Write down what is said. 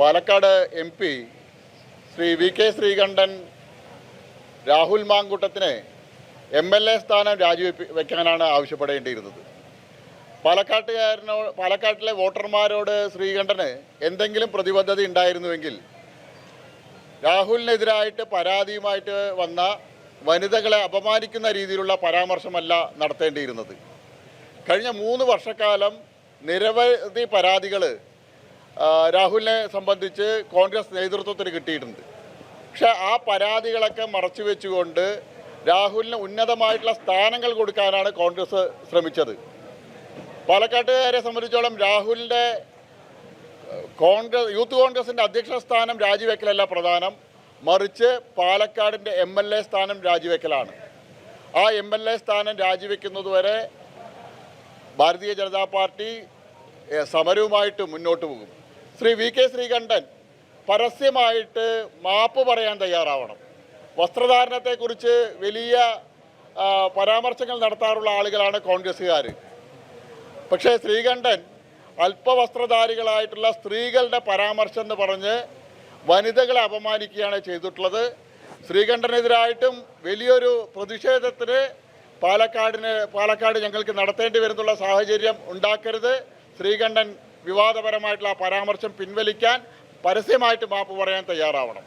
Palakkad M P Shri V K Sreekandan Rahul മാങ്കൂട്ടത്തിന് M L A സ്ഥാനം രാജിവെപ്പി വയ്ക്കാനാണ് ആവശ്യപ്പെടേണ്ടിയിരുന്നത്. പാലക്കാട്ടുകാരനോ പാലക്കാട്ടിലെ വോട്ടർമാരോട് ശ്രീകണ്ഠന് എന്തെങ്കിലും പ്രതിബദ്ധത ഉണ്ടായിരുന്നുവെങ്കിൽ രാഹുലിനെതിരായിട്ട് പരാതിയുമായിട്ട് വന്ന വനിതകളെ അപമാനിക്കുന്ന രീതിയിലുള്ള പരാമർശമല്ല നടത്തേണ്ടിയിരുന്നത്. കഴിഞ്ഞ മൂന്ന് വർഷക്കാലം നിരവധി പരാതികൾ രാഹുലിനെ സംബന്ധിച്ച് കോൺഗ്രസ് നേതൃത്വത്തിന് കിട്ടിയിട്ടുണ്ട്. പക്ഷേ ആ പരാതികളൊക്കെ മറച്ചു വെച്ചുകൊണ്ട് രാഹുലിന് ഉന്നതമായിട്ടുള്ള സ്ഥാനങ്ങൾ കൊടുക്കാനാണ് കോൺഗ്രസ് ശ്രമിച്ചത്. പാലക്കാട്ടുകാരെ സംബന്ധിച്ചോളം രാഹുലിന്റെ കോൺഗ്രസ് യൂത്ത് കോൺഗ്രസിന്റെ അധ്യക്ഷ സ്ഥാനം രാജിവെക്കലല്ല പ്രധാനം. മറിച്ച് പാലക്കാടിന്റെ എം എൽ എ സ്ഥാനം രാജിവെക്കലാണ്. ആ എം എൽ എ സ്ഥാനം രാജിവെക്കുന്നതുവരെ ഭാരതീയ ജനതാ പാർട്ടി സമരവുമായിട്ട് മുന്നോട്ട് പോകും. ശ്രീ വി കെ ശ്രീകണ്ഠൻ പരസ്യമായിട്ട് മാപ്പ് പറയാൻ തയ്യാറാവണം. വസ്ത്രധാരണത്തെക്കുറിച്ച് വലിയ പരാമർശങ്ങൾ നടത്താറുള്ള ആളുകളാണ് കോൺഗ്രസ്സുകാർ പക്ഷേ ശ്രീകണ്ഠൻ അല്പവസ്ത്രധാരികളായിട്ടുള്ള സ്ത്രീകളുടെ പരാമർശം എന്ന് പറഞ്ഞ് വനിതകളെ അപമാനിക്കുകയാണ് ചെയ്തിട്ടുള്ളത്. ശ്രീകണ്ഠനെതിരായിട്ടും വലിയൊരു പ്രതിഷേധത്തിന് പാലക്കാടിന് പാലക്കാട് ഞങ്ങൾക്ക് നടത്തേണ്ടി വരുന്നുള്ള സാഹചര്യം ഉണ്ടാക്കരുത്. ശ്രീകണ്ഠൻ വിവാദപരമായിട്ടുള്ള പരാമർശം പിൻവലിക്കാൻ പരസ്യമായിട്ട് മാപ്പ് പറയാൻ തയ്യാറാവണം.